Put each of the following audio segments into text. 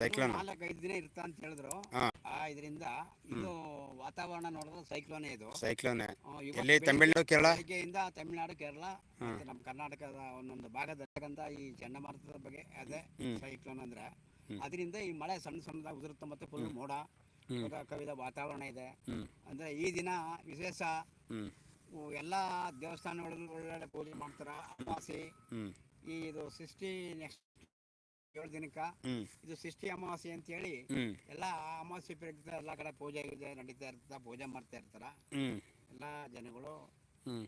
Cyclone ನಾಲ್ಕು ಐದು ದಿನ ಇರ್ತಾ ಅಂತ ಹೇಳಿದ್ರು. ಆ ಇದರಿಂದ ಇದು ವಾತಾವರಣ ನೋಡಿದ್ರೆ ಸೈಕ್ಲೋನೇ ಇದು. ಸೈಕ್ಲೋನ್ ಎಲ್ಲಿ ತಮಿಳ್ನಾಡು ಕೇರಳ? ಬೆಳಿಗ್ಗೆಯಿಂದ ತಮಿಳುನಾಡು ಕೇರಳ ಮತ್ತೆ ನಮ್ಮ ಕರ್ನಾಟಕದ ಒಂದೊಂದು ಭಾಗದಲ್ಲಿರ್ತಕ್ಕಂಥ ಈ ಚಂಡಮಾರುತದ ಬಗ್ಗೆ ಅದೇ ಸೈಕ್ಲೋನ್ ಅಂದ್ರೆ. ಅದರಿಂದ ಈ ಮಳೆ ಸಣ್ಣ ಸಣ್ಣದಾಗಿ ಉದುರುತ್ತೆ ಮತ್ತೆ ಫುಲ್ ಮೋಡ ಕವಿದ ವಾತಾವರಣ ಇದೆ. ಅಂದ್ರೆ ಈ ದಿನ ವಿಶೇಷ ಎಲ್ಲಾ ದೇವಸ್ಥಾನಗಳಲ್ಲಿ ಒಳ್ಳೊಳ್ಳೆ ಪೂಜೆ ಮಾಡ್ತಾರ ಅಮಾವಾಸ್ಯೆ. ಈ ಇದು ಸೃಷ್ಟಿ ನೆಕ್ಸ್ಟ್ ಏಳು ದಿನಕ್ಕ ಇದು ಸೃಷ್ಟಿ ಅಮಾವಾಸ್ಯೆ ಅಂತ ಹೇಳಿ ಎಲ್ಲಾ ಅಮಾವಾಸ್ಯೆ ಪ್ರಯುಕ್ತ ಎಲ್ಲಾ ಕಡೆ ಪೂಜೆ ಗೀಜೆ ನಡೀತಾ ಇರ್ತದ ಪೂಜೆ ಮಾಡ್ತಾ ಇರ್ತಾರ. ಎಲ್ಲಾ ಜನಗಳು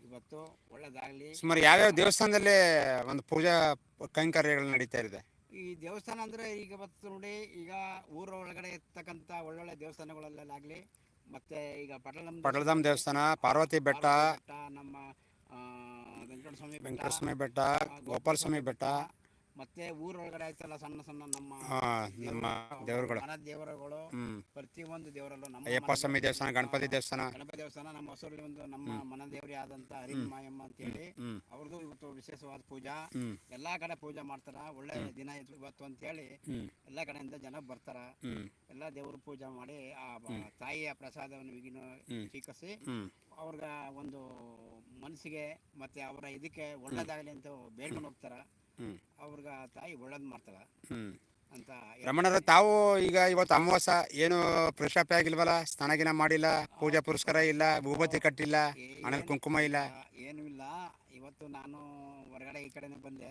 ಇವತ್ತು ಒಳ್ಳೇದಾಗ್ಲಿ. ಸುಮಾರು ಯಾವ್ಯಾವ ದೇವಸ್ಥಾನದಲ್ಲಿ ಒಂದು ಪೂಜಾ ಕೈಂಕರ್ಯಗಳು ನಡೀತಾ ಇದೆ? ಈ ದೇವಸ್ಥಾನ ಅಂದ್ರೆ ಈಗ ಇವತ್ತು ನೋಡಿ ಈಗ ಊರ ಒಳಗಡೆ ಇರ್ತಕ್ಕಂತ ಒಳ್ಳೊಳ್ಳೆ ದೇವಸ್ಥಾನಗಳಲ್ಲಾಗ್ಲಿ ಮತ್ತೆ ಈಗ ಪಟಲಂ ಪಟಲಧಾಮ ದೇವಸ್ಥಾನ ಪಾರ್ವತಿ ಬೆಟ್ಟ ನಮ್ಮ ವೆಂಕಟಸ್ವಾಮಿ ಬೆಟ್ಟ ವೆಂಕಟಸ್ವಾಮಿ ಬೆಟ್ಟ ಗೋಪಾಲ ಸ್ವಾಮಿ ಬೆಟ್ಟ ಮತ್ತೆ ಊರೊಳಗಡೆ ಆಯ್ತಲ್ಲ ಸಣ್ಣ ಸಣ್ಣ ನಮ್ಮ ನಮ್ಮ ದೇವರುಗಳು ಮನ ದೇವರುಗಳು ಹ್ಮ್. ಪ್ರತಿಯೊಂದು ದೇವರಲ್ಲೂ ನಮ್ಮ ಅಯ್ಯಪ್ಪ ಸ್ವಾಮಿ ದೇವಸ್ಥಾನ ಗಣಪತಿ ದೇವಸ್ಥಾನ. ಗಣಪತಿ ದೇವಸ್ಥಾನ ನಮ್ಮ ಹೊಸೂರಲ್ಲಿ ಒಂದು ನಮ್ಮ ಮನ ದೇವರೇ ಆದಂತ ಮಾಯಮ್ಮ ಅಂತ ಹೇಳಿ ಅವ್ರದ್ದು ಇವತ್ತು ವಿಶೇಷವಾದ ಪೂಜಾ. ಹ್ಮ್. ಎಲ್ಲಾ ಕಡೆ ಪೂಜೆ ಮಾಡ್ತಾರ. ಒಳ್ಳೆ ದಿನ ಇದು ಇವತ್ತು ಅಂತ ಹೇಳಿ ಎಲ್ಲಾ ಕಡೆಯಿಂದ ಜನ ಬರ್ತಾರ. ಎಲ್ಲಾ ದೇವರು ಪೂಜಾ ಮಾಡಿ ಆ ಬ- ತಾಯಿಯ ಪ್ರಸಾದವನ್ನು ವಿಘ್ನ ಹ್ಮ್. ಸ್ವೀಕರಿಸಿ ಹ್ಮ್. ಅವ್ರಿಗೆ ಒಂದು ಮನಸ್ಸಿಗೆ ಮತ್ತೆ ಅವರ ಇದಕ್ಕೆ ಒಳ್ಳೇದಾಗಲಿ ಅಂತ ಬೇಡ್ಕೊಂಡು ಹೋಗ್ತಾರ. ಅವ್ರಿಗೆ ಆ ತಾಯಿ ಒಳ್ಳೇದು ಅಂತ ರಮಣರ ತಾವು ಈಗ ಇವತ್ತು ಅಮಾವಾಸ ಏನು ಫ್ರೆಶ್ ಅಪ್ ಆಗಿಲ್ವಲ್ಲ? ಸ್ನಾನಗಿನ ಮಾಡಿಲ್ಲ ಪೂಜಾ ಪುರಸ್ಕಾರ ಇಲ್ಲ ಭೂಪತಿ ಕಟ್ಟಿಲ್ಲ ಹಣದ ಕುಂಕುಮ ಇಲ್ಲ. ಏನು ಇಲ್ಲ. ಇವತ್ತು ನಾನು ಹೊರಗಡೆ ಈ ಕಡೆನೆ ಬಂದೆ.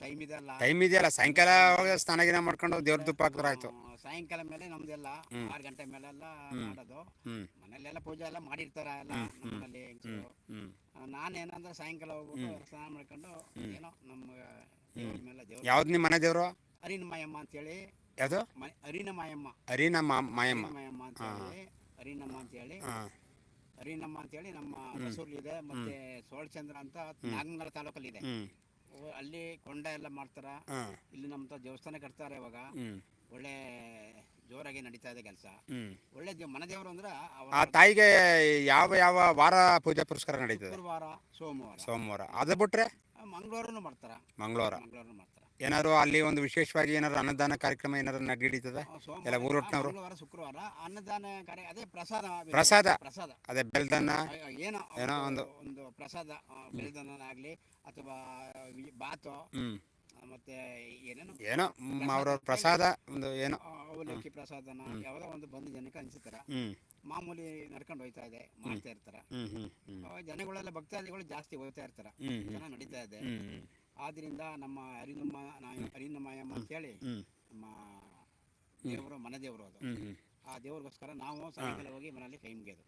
ಟೈಮ್ ಇದೆ ಅಲ್ಲ ಟೈಮ್ ಇದೆಯಲ್ಲ ಸಾಯಂಕಾಲ ಹೋಗಿ ಸ್ನಾನ ಗಿನ ಮಾಡ್ಕೊಂಡು ದೇವ್ರ ತುಪ್ಪ ಹಾಕಿದ್ರೆ ಆಯ್ತು. ಆ, ಸಾಯಂಕಾಲ ಮೇಲೆ ನಮ್ದೆಲ್ಲ. ಆರು ಗಂಟೆ ಮೇಲೆಲ್ಲ ಮಾಡೋದು. ಹ್ಮ್. ಮನೆಯಲ್ಲೆಲ್ಲ ಪೂಜೆ ಎಲ್ಲ ಮಾಡಿರ್ತಾರ ಎಲ್ಲ ನಮ್ಮಲ್ಲಿ ಹೆಂಗ್ಸ್ರು. ಹ್ಮ್ ಆ, ನಾನೇನಂದ್ರೆ ಸಾಯಂಕಾಲ ಹೋಗ್ಬಿಟ್ಟು ಸ್ನಾನ ಮಾಡ್ಕೊಂಡು ಏನೋ ನಮ್ಮ ದೇವ್ರ ಮೇಲೆ ದೇವ್ರ ಯಾವ್ದು ನಿಮ್ಮ ಮನೆ ದೇವ್ರು? ಅರಿನ ಮಾಯಮ್ಮ ಅಂತ ಹೇಳಿ ಮ- ಅರಿನ ಮಾಯಮ್ಮ ಅರಿನ ಮಾಯಮ್ಮ ಮಾಯಮ್ಮ ಅಂತ ಹೇಳಿ ಅಂತೇಳಿ ಅರಿನಮ್ಮ ಅಂತೇಳಿ. ಹಾ. ಅರಿನಮ್ಮ ಅಂತೇಳಿ ನಮ್ಮ ಮೈಸೂರಲ್ಲಿದೆ ಇದೆ ಮತ್ತೆ ಸೋಳಚಂದ್ರ ಅಂತ ನಾಗಮಂಗಲ ತಾಲೂಕಲ್ಲಿ ಇದೆ ಅಲ್ಲಿ ಕೊಂಡ ಎಲ್ಲ ಮಾಡ್ತಾರ. ಇಲ್ಲಿ ನಮ್ಮ ದೇವಸ್ಥಾನ ಕಟ್ತಾರೆ ಇವಾಗ. ಒಳ್ಳೆ ಜೋರಾಗಿ ನಡೀತಾ ಇದೆ ಕೆಲಸ. ಒಳ್ಳೆ ಮನ ದೇವರು ಅಂದ್ರೆ ಆ ತಾಯಿಗೆ ಯಾವ ಯಾವ ವಾರ ಪೂಜಾ ಪುರಸ್ಕಾರ ನಡೀತದೆ? ಶುಕ್ರವಾರ ಸೋಮವಾರ. ಸೋಮವಾರ. ಅದು ಬಿಟ್ರೆ? ಮಂಗಳವಾರನು ಮಾಡ್ತಾರ. ಮಂಗಳವಾರ. ಮಂಗಳವಾರ ಮಾಡ್ತಾರ. ಏನಾದ್ರು ಅಲ್ಲಿ ಒಂದು ವಿಶೇಷವಾಗಿ ಏನಾದ್ರು ಅನ್ನದಾನ ಕಾರ್ಯಕ್ರಮ ಏನಾದ್ರು ನಡೀತದ ಎಲ್ಲ ಊರೊಟ್ಟಿನವರು? ಶುಕ್ರವಾರ ಅನ್ನದಾನ ಕಾರ್ಯ ಅದೇ ಪ್ರಸಾದ ಪ್ರಸಾದ. ಪ್ರಸಾದ. ಅದೇ ಬೆಲ್ದನ್ನ ಏನೋ ಏನೋ ಒಂದು ಒಂದು ಪ್ರಸಾದ ಬೆಲ್ದನ್ನ ಆಗ್ಲಿ ಅಥವಾ ಬಾತು ಮತ್ತೆ ಏನೇನೋ ಏನೋ ಅವ್ರವ್ರ ಪ್ರಸಾದ ಒಂದು ಏನೋ ಅವಲಕ್ಕಿ ಪ್ರಸಾದನ ಯಾವುದೋ ಒಂದು ಬಂದು ಜನಕ್ಕೆ ಹಂಚ್ತಾರ ಮಾಮೂಲಿ ನಡ್ಕೊಂಡು ಹೋಯ್ತಾ ಇದೆ ಮಾಡ್ತಾ ಇರ್ತಾರ. ಜನಗಳೆಲ್ಲ ಭಕ್ತಾದಿಗಳು ಜಾಸ್ತಿ ಹೋಗ್ತಾ ಇರ್ತಾರ. ಚೆನ್ನಾಗಿ ನಡೀತಾ ಇದೆ. ಆದ್ರಿಂದ ನಮ್ಮ ಹರಿನಮ್ಮಯ್ಯಮ್ಮ ಅಂತ ಹೇಳಿ ನಮ್ಮ ದೇವರು ಮನೆ ದೇವರು ಅದು. ಆ ದೇವ್ರಿಗೋಸ್ಕರ ನಾವು ಸಾಯಂಕಾಲ ಹೋಗಿ ಮನೇಲಿ ಕೈ ಮುಗಿಯೋದು.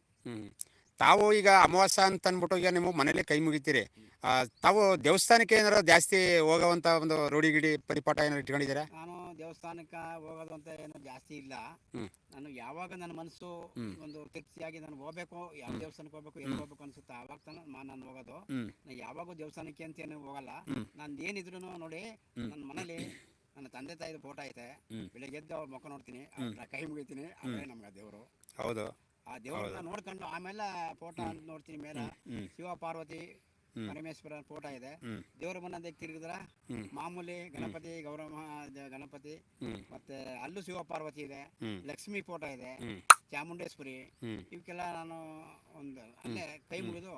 ತಾವು ಈಗ ಅಮಾವಾಸ್ಯ ಅಂತ ಅಂದ್ಬಿಟ್ಟು ಈಗ ನೀವು ಮನೇಲಿ ಕೈ ಮುಗಿತೀರಿ. ತಾವು ದೇವಸ್ಥಾನಕ್ಕೆ ಏನಾರ ಜಾಸ್ತಿ ಹೋಗೋವಂಥ ಒಂದು ರೂಢಿ ಗಿಡಿ ಪರಿಪಾಠ ಏನಾರು ಇಟ್ಕೊಂಡಿದ್ದೀರಾ? ನಾನು ದೇವಸ್ಥಾನಕ್ಕೆ ಹೋಗೋದು ಅಂತ ಏನು ಜಾಸ್ತಿ ಇಲ್ಲ. ನಾನು ಯಾವಾಗ ನನ್ನ ಮನಸ್ಸು ಒಂದು ತೃಪ್ತಿಯಾಗಿ ನಾನು ಹೋಗ್ಬೇಕು ಯಾವ ದೇವಸ್ಥಾನಕ್ಕೆ ಹೋಗ್ಬೇಕು ಎಲ್ಲಿ ಹೋಗ್ಬೇಕು ಅನ್ಸುತ್ತೆ ಆವಾಗ ತಾನ ನಾನು ಹೋಗೋದು. ನಾನು ಯಾವಾಗೂ ದೇವಸ್ಥಾನಕ್ಕೆ ಅಂತ ಏನು ಹೋಗಲ್ಲ. ನಾನು ಏನಿದ್ರು ನೋಡಿ. ನನ್ನ ಮನೇಲಿ ನನ್ನ ತಂದೆ ತಾಯಿದು ಫೋಟೋ ಐತೆ. ಬೆಳಿಗ್ಗೆ ಎದ್ದು ಅವ್ರ ಮುಖ ನೋಡ್ತೀನಿ ಕೈ ಮುಗಿತೀನಿ ಅದೇ ನಮ್ಗೆ ದೇವರು. ಹೌದು. ಆ ದೇವರನ್ನ ನೋಡ್ಕೊಂಡು ಆಮೇಲೆ ಫೋಟೋ ನೋಡ್ತೀನಿ ಮೇಲೆ. ಶಿವ ಪಾರ್ವತಿ ಪರಮೇಶ್ವರ ಫೋಟೋ ಇದೆ. ದೇವರ ಮನೆ ತಿರುಗಿದ್ರ? ಮಾಮೂಲಿ ಗಣಪತಿ ಗೌರವ ಗಣಪತಿ ಮತ್ತೆ ಅಲ್ಲೂ ಶಿವ ಪಾರ್ವತಿ ಇದೆ. ಲಕ್ಷ್ಮಿ ಫೋಟೋ ಇದೆ. ಚಾಮುಂಡೇಶ್ವರಿ. ಇವಕ್ಕೆಲ್ಲ ನಾನು ಒಂದು ಅಲ್ಲೇ ಕೈ ಮುಗಿದು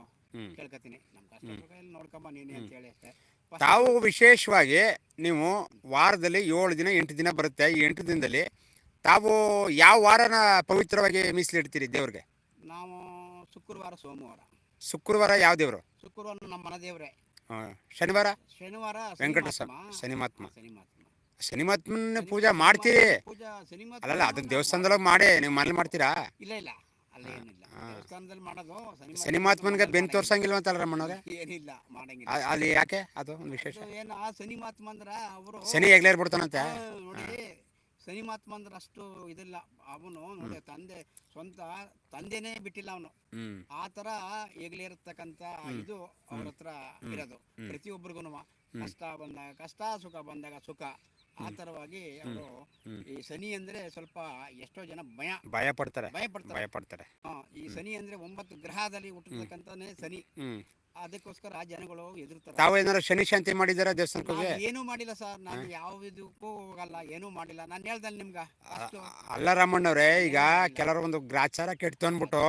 ಕೇಳ್ಕತೀನಿ ನಮ್ಮ ಕಷ್ಟ ನೋಡ್ಕೊಂಬ ನೀನೆ ಅಂತ ಹೇಳಿ ಅಷ್ಟೇ. ತಾವು ವಿಶೇಷವಾಗಿ ನೀವು ವಾರದಲ್ಲಿ ಏಳು ದಿನ ಎಂಟು ದಿನ ಬರುತ್ತೆ. ಈ ಎಂಟು ದಿನದಲ್ಲಿ ತಾವು ಯಾವ ವಾರನ ಪವಿತ್ರವಾಗಿ ಮೀಸಲಿಡ್ತೀರಿ ದೇವ್ರಿಗೆ? ನಾವು ಶುಕ್ರವಾರ ಸೋಮವಾರ. ಶುಕ್ರವಾರ ಯಾವ ದೇವರು? ಶುಕ್ರವಾರ ನಮ್ಮ ಮನ ದೇವ್ರೆ. ಶನಿವಾರ? ಶನಿವಾರ ವೆಂಕಟೇಶ್ವರ ಶನಿಮಾತ್ಮ. ಶನಿಮಾತ್ಮ. ಶನಿಮಾತ್ಮ. ಶನಿಮಾತ್ಮನ ಪೂಜೆ ಮಾಡ್ತೀರಿ. ಪೂಜಾ ಶನಿಮಾತ್ಮ ಅಲ್ಲಲ್ಲ ಅದನ್ನ ದೇವಸ್ಥಾನದೊಳಗೆ ಮಾಡಿ ನೀವು ಮನೇಲಿ ಮಾಡ್ತೀರಾ? ಇಲ್ಲ ಇಲ್ಲ ಅಲ್ಲಿ ಏನಿಲ್ಲ. ದೇವಸ್ಥಾನದಲ್ಲಿ ಮಾಡೋದು ಶನಿಮಾತ್ಮ ಶನಿಮಾತ್ಮನಿಗೆ ಬೆನ್ ತೋರ್ಸಂಗಿಲ್ವಂತಲ್ಲ ರಮಣ್ಣವ್ರೆ? ಏನಿಲ್ಲ ಮಾಡಂಗಿಲ್ಲ. ಅಲ್ಲಿ ಯಾಕೆ? ಅದು ಒಂದು ವಿಶೇಷ. ಅದು ಏನು ಆ ಶನಿಮಾತ್ಮ ಅಂದ್ರ ಅವರು ಶನಿ ಹೆಗ್ಲೇರ್ ಬಿಡ್ತಾನಂತೆ. ನೋಡಿ ಶನಿಮಾತ್ಮ ಅಂದ್ರೆ ಅಷ್ಟು ಇದಿಲ್ಲ. ಅವನು ನೋಡಿ ತಂದೆ ಸ್ವಂತ ತಂದೆನೇ ಬಿಟ್ಟಿಲ್ಲ ಅವನು. ಆ ತರ ಈಗಲಿರತಕ್ಕಂತ ಇದು ಅವ್ರ ಹತ್ರ ಇರೋದು. ಪ್ರತಿಯೊಬ್ಬರಿಗೂ ಕಷ್ಟ ಬಂದಾಗ ಕಷ್ಟ ಸುಖ ಬಂದಾಗ ಸುಖ. ಆ ತರವಾಗಿ ಅವರು ಈ ಶನಿ ಅಂದ್ರೆ ಸ್ವಲ್ಪ ಎಷ್ಟೋ ಜನ ಭಯ. ಭಯ ಪಡ್ತಾರೆ ಭಯ ಪಡ್ತಾರೆ ಭಯ ಪಡ್ತಾರೆ ಹಾ, ಈ ಶನಿ ಅಂದ್ರೆ ಒಂಬತ್ತು ಗ್ರಹದಲ್ಲಿ ಹುಟ್ಟಿರ್ತಕ್ಕಂಥನೇ ಶನಿ. ಅದಕ್ಕೋಸ್ಕರ ಜನಗಳು ಎದುರ್ತಾರೆ ತಾವು ಏನಾರ ಶನಿ ಶಾಂತಿ ಮಾಡಿದಾರ ದೇವಸ್ಥಾನಕ್ಕೆ ಏನು ಮಾಡಿಲ್ಲ ಸರ್. ನಾನು ಯಾವ ಇದಕ್ಕೂ ಹೋಗಲ್ಲ ಏನೂ ಮಾಡಿಲ್ಲ. ನಾನು ಹೇಳ್ದಲ್ಲ ನಿಮ್ಗ ಅಷ್ಟು ಅಲ್ಲ ರಾಮಣ್ಣವ್ರೆ ಈಗ ಕೆಲವರು ಒಂದು ಗ್ರಾಚಾರ ಕೆಟ್ಟು ಅಂದ್ಬಿಟ್ಟು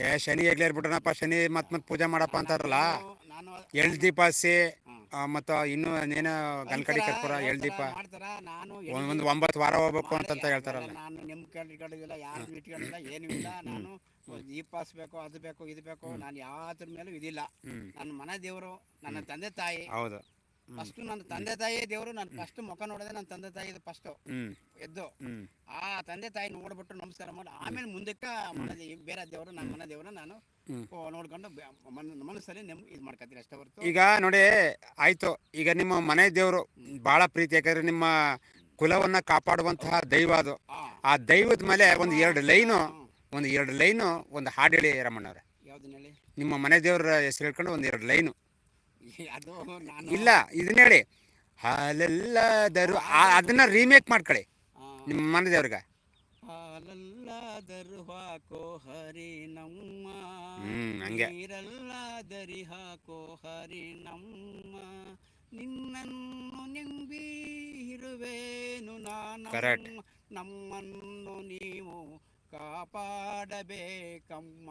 ಏ ಶನಿ ಎಗ್ಲೇರ್ಬಿಟ್ರನಪ್ಪ ಶನಿ ಮತ್ ಮತ್ ಪೂಜೆ ಮಾಡಪ್ಪ ಅಂತಾರಲ್ಲ. ನಾನು ಎಳ್ ದೀಪ ಹಚ್ಚಿ ಹ್ಮ್. ಆ, ಮತ್ತು ಇನ್ನು ಇನ್ನೇನೋ ಗನ್ಕಡಿ ಕರ್ಪೂರ ಎಳ್ದೀಪ ಮಾಡ್ತಾರ? ನಾನು ಒಂದ್ ಒಂಬತ್ತು ವಾರ ಹೋಗ್ಬೇಕು ಅಂತಂತ ಹೇಳ್ತಾರಲ್ಲ ನಾನು ನಿಮ್ಮ ಕಡೆ ಇಟ್ಕೊಂಡಿಲ್ಲ ಯಾರು ಇಟ್ಕೊಂಡಿಲ್ಲ ಏನೂ ಇಲ್ಲ. ನಾನು ದೀಪ ಹಚ್ಬೇಕು ಅದು ಬೇಕು ಇದು ಬೇಕು ನಾನು ಯಾವ್ದ್ರ ಮೇಲೂ ಇದಿಲ್ಲ. ನನ್ನ ಮನೆ ದೇವರು ನನ್ನ ತಂದೆ ತಾಯಿ. ಹೌದು. ಫಸ್ಟ್ ನನ್ನ ತಂದೆ ತಾಯಿ ದೇವರು ನಾನು ಫಸ್ಟ್ ಮುಖ ನೋಡಿದೆ ನನ್ನ ತಂದೆ ತಾಯಿ ಫಸ್ಟ್ ಎದ್ದು. ಆ ತಂದೆ ತಾಯಿ ನೋಡ್ಬಿಟ್ಟು ನಮಸ್ಕಾರ ಮಾಡಿ ಆಮೇಲೆ ಮುಂದಕ್ಕೆ ಮನೆ ಬೇರೆ ದೇವರು ನನ್ನ ಮನೆ ದೇವರು ನಾನು ನೋಡ್ಕೊಂಡು ಬೆ- ಮನಸ್ಸಲ್ಲಿ ನೆಮ್ ಇದು ಮಾಡ್ಕೊತೀನಿ ಅಷ್ಟೇ ಹೊರತು? ಈಗ ನೋಡಿ ಆಯ್ತು. ಈಗ ನಿಮ್ಮ ಮನೆ ದೇವರು ಬಹಳ ಪ್ರೀತಿ ಯಾಕಂದ್ರೆ ನಿಮ್ಮ ಕುಲವನ್ನ ಕಾಪಾಡುವಂತಹ ದೈವ ಅದು. ಆ, ದೈವದ ಮೇಲೆ ಒಂದು ಎರಡು ಲೈನು ಒಂದು ಎರಡು ಲೈನು ಒಂದು ಹಾಡು ಹೇಳಿ ರಮಣ್ಣವ್ರೆ. ಯಾವ್ದನ್ನ ಹೇಳಿ? ನಿಮ್ಮ ಮನೆ ದೇವರ ಹೆಸರು ಹೇಳ್ಕೊಂಡು ಒಂದು ಎರಡು ಲೈನು. ಅದು ನಾನು ಇಲ್ಲ ಇದನ್ನ ಹೇಳಿ. ಹಾಲೆಲ್ಲದರು ಅದನ್ನ ರೀಮೇಕ್ ಮಾಡ್ಕೊಳ್ಳಿ. ನಿಮ್ಮ ಮನೆ ದೇವ್ರಿಗೆ. ಹಾಲಲ್ಲಾದರೂ ಹಾಕೋ ಹರಿ ನಮ್ಮ. ನೀರಲ್ಲಾದರಿ ಹಾಕೋ ಹರಿ ನಮ್ಮ. ನಿನ್ನನ್ನು ನಿಂಬಿ ಇರುವೇನು ನಾನು. ನಮ್ಮನ್ನು ನೀವು ಕಾಪಾಡಬೇಕಮ್ಮ.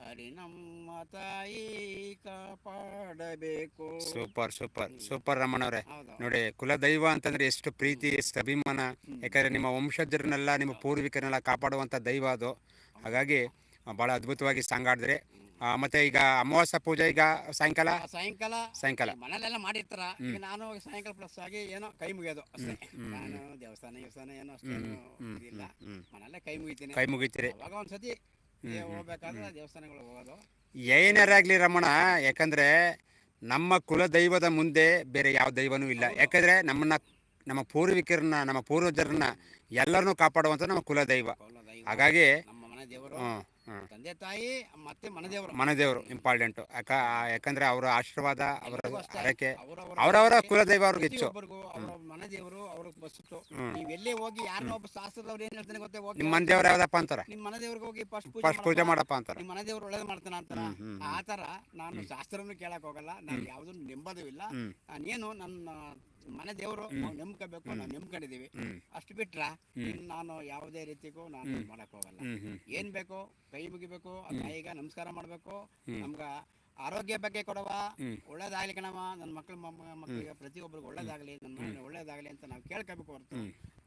ಹರಿ ನಮ್ಮ ತಾಯಿ ಕಾಪಾಡಬೇಕು. ಸೂಪರ್ ಸೂಪರ್ ಸೂಪರ್ ರಮಣ ಹೌದು. ನೋಡಿ ಕುಲ ದೈವ ಅಂತಂದ್ರೆ ಎಷ್ಟು ಪ್ರೀತಿ ಎಷ್ಟು ಅಭಿಮಾನ. ಯಾಕಂದ್ರೆ ನಿಮ್ಮ ವಂಶಜರನ್ನೆಲ್ಲ ನಿಮ್ಮ ಪೂರ್ವಿಕರನ್ನೆಲ್ಲ ಕಾಪಾಡುವಂಥ ದೈವ ಅದು. ಹಾಗಾಗಿ ಬಹಳ ಅದ್ಭುತವಾಗಿ ಸಾಂಗಾಡಿದ್ರಿ. ಆಡಿದ್ರೆ ಮತ್ತೆ ಈಗ ಅಮಾವಾಸ್ಯ ಪೂಜೆ ಈಗ ಸಾಯಂಕಾಲ? ಸಾಯಂಕಾಲ. ಸಾಯಂಕಾಲ. ಮನೇಲೆಲ್ಲ ಮಾಡಿರ್ತಾರ. ನಾನು ಸಾಯಂಕಾಲ ಪ್ಲಸ್ ಆಗಿ ಏನೋ ಕೈ ಮುಗಿಯೋದು ಅಷ್ಟೇ. ನಾನು ದೇವಸ್ಥಾನ ದೇವಸ್ಥಾನ ಏನೋ ಅಷ್ಟೇ ಇಲ್ಲ. ಮನೆಯಲ್ಲೇ ಕೈ ಮುಗಿತೀನಿ. ಕೈ ಮುಗಿತೀರಿ. ಅವಾಗ ಒಂದ್ಸತಿ ಹೋಗ್ಬೇಕಾದ್ರೆ ದೇವಸ್ಥಾನಗಳು ಹೋಗೋದು. ಏನಾರಾಗ್ಲಿ ರಮಣ ಯಾಕಂದ್ರೆ ನಮ್ಮ ಕುಲ ದೈವದ ಮುಂದೆ ಬೇರೆ ಯಾವ ದೈವನೂ ಇಲ್ಲ. ಯಾಕಂದ್ರೆ ನಮ್ಮನ್ನ ನಮ್ಮ ಪೂರ್ವಿಕರನ್ನ ನಮ್ಮ ಪೂರ್ವಜರನ್ನ ಎಲ್ಲರನ್ನೂ ಕಾಪಾಡುವಂಥ ನಮ್ಮ ಕುಲ ದೈವ ಕೋಲ ದೈವ, ಹಾಗಾಗಿ ನಮ್ಮ ತಂದೆ ತಾಯಿ ಮತ್ತೆ ಮನದೇವರು. ಮನದೇವರು ಇಂಪಾರ್ಟೆಂಟ್ ಯಾಕ ಯಾಕಂದ್ರೆ ಅವರ ಆಶೀರ್ವಾದ ಅವರ. ಹರಕೆ ಅವರವರ ಕುಲದೈವ ಕುಲ ದೈವ ಅವ್ರಿಗೆ ಹೆಚ್ಚು ಅವ್ರ ಮನೆ ಅವ್ರಿಗೆ ಬಸ್ತು ನೀವ್ ಎಲ್ಲೇ ಹೋಗಿ ಯಾರನ್ನ ಒಬ್ಬ ಶಾಸ್ತ್ರದವ್ರು ಏನ್ ಹೇಳ್ತಾನೆ ಗೊತ್ತೇ? ಹೋಗಿ ನಿಮ್ಮ ಮನದೇವ್ರ ದೇವ್ರು ಯಾವ್ದಪ್ಪ ಅಂತಾರೆ? ನಿಮ್ಮ ಮನದೇವ್ರಿಗೆ ಹೋಗಿ ಫಸ್ಟ್ ಪೂಜೆ ಫಸ್ಟ್ ಪೂಜೆ ಮಾಡಪ್ಪ ಅಂತಾರೆ. ನಿಮ್ಮ ಮನದೇವ್ರು ಒಳ್ಳೇದು ಮಾಡ್ತಾನ ಅಂತಾರ. ಹ್ಮ್, ಹ್ಮ್, ಆ ತರ ನಾನು ಶಾಸ್ತ್ರನು ಕೇಳಕ್ ಹೋಗಲ್ಲ. ನಾನು ಯಾವ್ದನ್ನು ನಿಂಬದೂ ಇಲ್ಲ. ನಾನೇನು ನನ್ನ ಮನೆ ದೇವರು ನಾವು ನೆಮ್ಕೋಬೇಕು ನಾವು ನೆಮ್ಕೊಂಡಿದೀವಿ ಅಷ್ಟು ಬಿಟ್ರ ನಾನು ಯಾವುದೇ ರೀತಿಗೂ ನಾನು ಮಾಡಕ್ ಹೋಗಲ್ಲ. ಏನ್ ಬೇಕು ಕೈ ಮುಗಿಬೇಕು ಈಗ ತಾಯಿಗ ನಮಸ್ಕಾರ ಮಾಡ್ಬೇಕು ನಮ್ಗ ಆರೋಗ್ಯ ಬಗ್ಗೆ ಕೊಡವ ಒಳ್ಳೇದಾಗ್ಲಿ ಕಣವ ನನ್ನ ಮಕ್ಳ ಮಕ್ಕಳಿಗೆ ಪ್ರತಿ ಪ್ರತಿಯೊಬ್ಬರಿಗೂ ಒಳ್ಳೇದಾಗ್ಲಿ ನನ್ನ ಒಳ್ಳೇದಾಗ್ಲಿ ಅಂತ ನಾವು ಕೇಳ್ಕೋಬೇಕು ಹೊರತು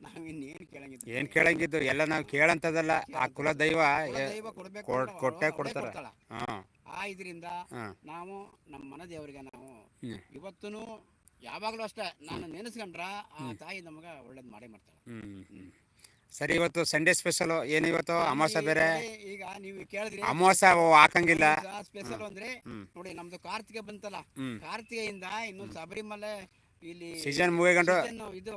ನಾವ್ ಇನ್ನೇನು ಕೇಳಂಗಿದ್ದು ಏನ್ ಕೇಳಂಗಿದ್ದು ಎಲ್ಲ ನಾವು ಕೇಳಂತದಲ್ಲ. ಆ ಕುಲ ದೈವ ದೈವ ಕೊಡ್ಬೇಕು ಕೊಟ್ಟೆ ಕೊಡ್ತಾರ. ಆ ಇದರಿಂದ ನಾವು ನಮ್ಮ ಮನೆ ದೇವರಿಗೆ ನಾವು. ಇವತ್ತೂ ಯಾವಾಗಲೂ ಅಷ್ಟೇ ನಾನು ನೆನೆಸ್ಕೊಂಡ್ರ ಆ ತಾಯಿ ನಮಗ ಒಳ್ಳೇದ್ ಮಾಡೇ ಮಾಡ್ತಾಳೆ. ಹ್ಮ್. ಸರಿ ಇವತ್ತು ಸಂಡೇ ಸ್ಪೆಷಲ್ ಏನು ಇವತ್ತು? ಅಮಾವಾಸ್ಯ ಬೇರೆ? ಈಗ ನೀವು ಕೇಳಿದ್ರಿ. ಅಮಾವಾಸ್ಯ ಹಾಕಂಗಿಲ್ಲ. ಸ್ಪೆಷಲ್ ಅಂದ್ರೆ ನೋಡಿ ನಮ್ದು ಕಾರ್ತಿಕ ಬಂತಲ್ಲ ಕಾರ್ತಿಕೆಯಿಂದ ಇನ್ನು ಶಬರಿಮಲೆ ಇಲ್ಲಿ ಸೀಸನ್ ಮೂವಿ ಗಂಟು ಇದು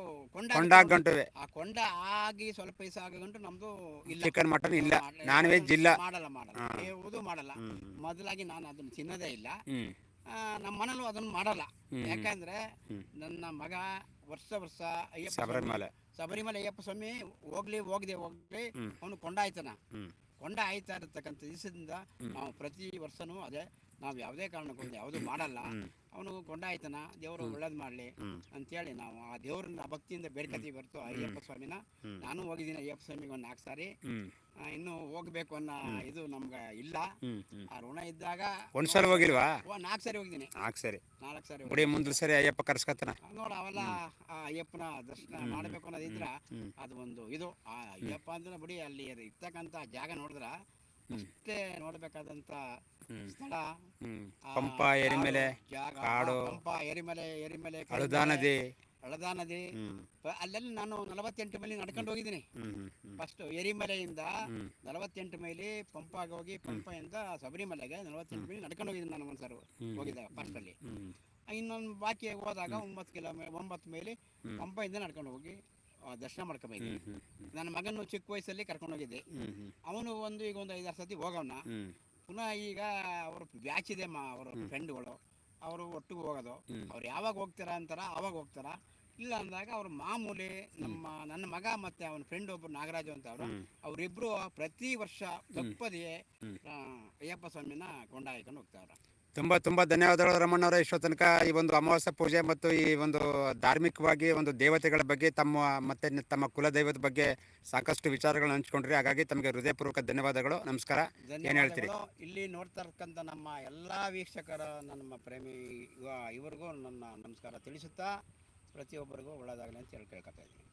ಕೊಂಡ ಗಂಟುವೆ ಆ ಕೊಂಡ ಆಗಿ ಸ್ವಲ್ಪ ಪೈಸೆ ಆಗಂಟು ನಮ್ದು ಇಲ್ಲ. ಚಿಕನ್ ಮಟನ್ ಇಲ್ಲ. ನಾನ್ ವೆಜ್ ಇಲ್ಲ. ಮಾಡಲ್ಲ ಮಾಡಲ್ಲ. ಮಾಡಲ್ಲ. ಮೊದಲಾಗಿ ನಾನು ಅದನ್ನ ತಿನ್ನೋದೇ ಇಲ್ಲ. ನಮ್ಮ ಮನೇಲೂ ಅದನ್ನ ಮಾಡಲ್ಲ. ಯಾಕಂದ್ರೆ ನನ್ನ ಮಗ ವರ್ಷ ವರ್ಷ ಅಯ್ಯಪ್ಪ ಶಬರಿಮಲೆ. ಶಬರಿಮಲೆ ಅಯ್ಯಪ್ಪ ಸ್ವಾಮಿ ಹೋಗ್ಲಿ ಹೋಗ್ದೆ ಹೋಗ್ಲಿ. ಅವನು ಕೊಂಡ ಆಯ್ತಾನ. ಕೊಂಡ ಆಯ್ತಾ ಇರತಕ್ಕಂಥ ದಿವಸದಿಂದ ನಾವು ಪ್ರತಿ ವರ್ಷನೂ ಅದೇ ನಾವು ಯಾವುದೇ ಕಾರಣಕ್ಕೊಂದು ಯಾವುದು ಮಾಡಲ್ಲ. ಅವನು ಕೊಂಡಾಯ್ತನ ದೇವರು ಒಳ್ಳೇದು ಮಾಡಲಿ ಅಂತೇಳಿ ನಾವು ಆ ದೇವ್ರನ್ನ ಭಕ್ತಿಯಿಂದ ಬೇಡ್ಕತೀವಿ ಬರ್ತು ಅಯ್ಯಪ್ಪ ಸ್ವಾಮಿನ. ನಾನು ಹೋಗಿದ್ದೀನಿ ಅಯ್ಯಪ್ಪ ಸ್ವಾಮಿಗೆ ಒಂದು ನಾಲ್ಕು ಸಾರಿ. ಇನ್ನು ಹೋಗ್ಬೇಕು ಅನ್ನೋ ಇದು ನಮ್ಗೆ ಇಲ್ಲ. ಆ ಋಣ ಇದ್ದಾಗ ಒಂದ್ಸಾರಿ ಹೋಗಿಲ್ವಾ? ಓ, ನಾಲ್ಕು ಸಾರಿ ಹೋಗಿದ್ದೀನಿ. ನಾಲ್ಕು ಸರಿ. ನಾಲ್ಕು ಸಾರಿ ಬಿಡಿ ಮುಂದಿನ ಸರಿ ಅಯ್ಯಪ್ಪ ಕರ್ಸ್ಕತ್ತನ ನೋಡ ಅವೆಲ್ಲ ಆ ಅಯ್ಯಪ್ಪನ ದರ್ಶನ ಮಾಡಬೇಕು ಅನ್ನೋದಿದ್ರ. ಅದು ಒಂದು ಇದು. ಆ ಅಯ್ಯಪ್ಪ ಅಂದ್ರೆ ಬಿಡಿ ಅಲ್ಲಿ ಇರ್ತಕ್ಕಂಥ ಜಾಗ ನೋಡಿದ್ರ ಅಷ್ಟೇ ನೋಡ್ಬೇಕಾದಂತ ಸ್ಥಳ. ಪಂಪ ಎರಿಮೆಲೆ ಕಾಡು. ಪಂಪ ಎರಿಮಲೆ ಎರಿಮಲೆ ಹಳದಾ ನದಿ ಹಳದಾ ನದಿ ಅಲ್ಲೆಲ್ಲ ನಾನು ನಲವತ್ತೆಂಟು ಮೈಲಿ ನಡ್ಕೊಂಡು ಹೋಗಿದ್ದೀನಿ. ಫಸ್ಟ್ ಎರಿಮಲೆಯಿಂದ. ನಲವತ್ತೆಂಟು ಮೈಲಿ ಪಂಪಾಗ ಹೋಗಿ ಪಂಪೆಯಿಂದ ಶಬರಿಮಲೆಗೆ ನಲವತ್ತೆಂಟು ಮೈಲಿ ನಡ್ಕೊಂಡು ಹೋಗಿದ್ದೀನಿ ನಾನು ಒಂದ್ಸರು ಹೋಗಿದ್ದೆ ಫಸ್ಟ್ ಅಲ್ಲಿ. ಇನ್ನೊಂದು ಬಾಕಿ ಹೋದಾಗ ಒಂಬತ್ತು ಕಿಲೋಮೀ ಒಂಬತ್ತು ಮೈಲಿ ಪಂಪೆಯಿಂದ ನಡ್ಕೊಂಡು ಹೋಗಿ ದರ್ಶನ ಮಾಡ್ಕೊಬೇಕು ನನ್ನ ಮಗನು ಚಿಕ್ಕ ವಯಸ್ಸಲ್ಲಿ ಕರ್ಕೊಂಡು ಹೋಗಿದ್ದೆ. ಅವನು ಒಂದು ಈಗ ಒಂದು ಐದಾರು ಸತಿ ಹೋಗೋಣ ಹ್ಮ್. ಪುನಃ ಈಗ ಅವ್ರ ಬ್ಯಾಚ್ ಇದೆ ಮಾ ಅವರ ಫ್ರೆಂಡ್ಗಳು. ಅವರು ಒಟ್ಟಿಗೆ ಹೋಗೋದು. ಅವ್ರು ಯಾವಾಗ ಹೋಗ್ತಾರ ಅಂತಾರ ಅವಾಗ ಹೋಗ್ತಾರ. ಇಲ್ಲ ಅಂದಾಗ ಅವ್ರ ಮಾಮೂಲಿ ನಮ್ಮ ನನ್ನ ಮಗ ಮತ್ತೆ ಅವನ ಫ್ರೆಂಡ್ ಒಬ್ರು ನಾಗರಾಜು ಅಂತ ಅವರು. ಅವರಿಬ್ರು ಪ್ರತಿ ವರ್ಷ ತಪ್ಪದೇ ಅಯ್ಯಪ್ಪ ಸ್ವಾಮಿನ ಕೊಂಡಾಯ್ಕೊಂಡು ಹೋಗ್ತಾರ ಹೋಗ್ತಾವ್ರ. ತುಂಬ ತುಂಬ ಧನ್ಯವಾದಗಳು ರಮಣ್ಣವರೇ ಇಷ್ಟೋ ತನಕ ಈ ಒಂದು ಅಮಾವಾಸ್ಯ ಪೂಜೆ ಮತ್ತು ಈ ಒಂದು ಧಾರ್ಮಿಕವಾಗಿ ಒಂದು ದೇವತೆಗಳ ಬಗ್ಗೆ ತಮ್ಮ ಮತ್ತೆ ತಮ್ಮ ಕುಲದೈವದ ಬಗ್ಗೆ ಸಾಕಷ್ಟು ವಿಚಾರಗಳನ್ನು ಹಂಚ್ಕೊಂಡ್ರಿ. ಹಾಗಾಗಿ ತಮಗೆ ಹೃದಯಪೂರ್ವಕ ಧನ್ಯವಾದಗಳು. ನಮಸ್ಕಾರ. ಏನು ಹೇಳ್ತೀರಿ? ಇಲ್ಲಿ ನೋಡ್ತಾ ಇರ್ತಕ್ಕಂಥ ನಮ್ಮ ಎಲ್ಲ ವೀಕ್ಷಕರ ನಮ್ಮ ಪ್ರೇಮಿ ಇವ- ಇವರಿಗೂ ನನ್ನ ನಮಸ್ಕಾರ ತಿಳಿಸುತ್ತಾ ಪ್ರತಿಯೊಬ್ಬರಿಗೂ ಒಳ್ಳೆಯದಾಗಲಿ ಅಂತ ಹೇಳಿ ಕೇಳ್ಕೊತಾ ಇದ್ದೀನಿ.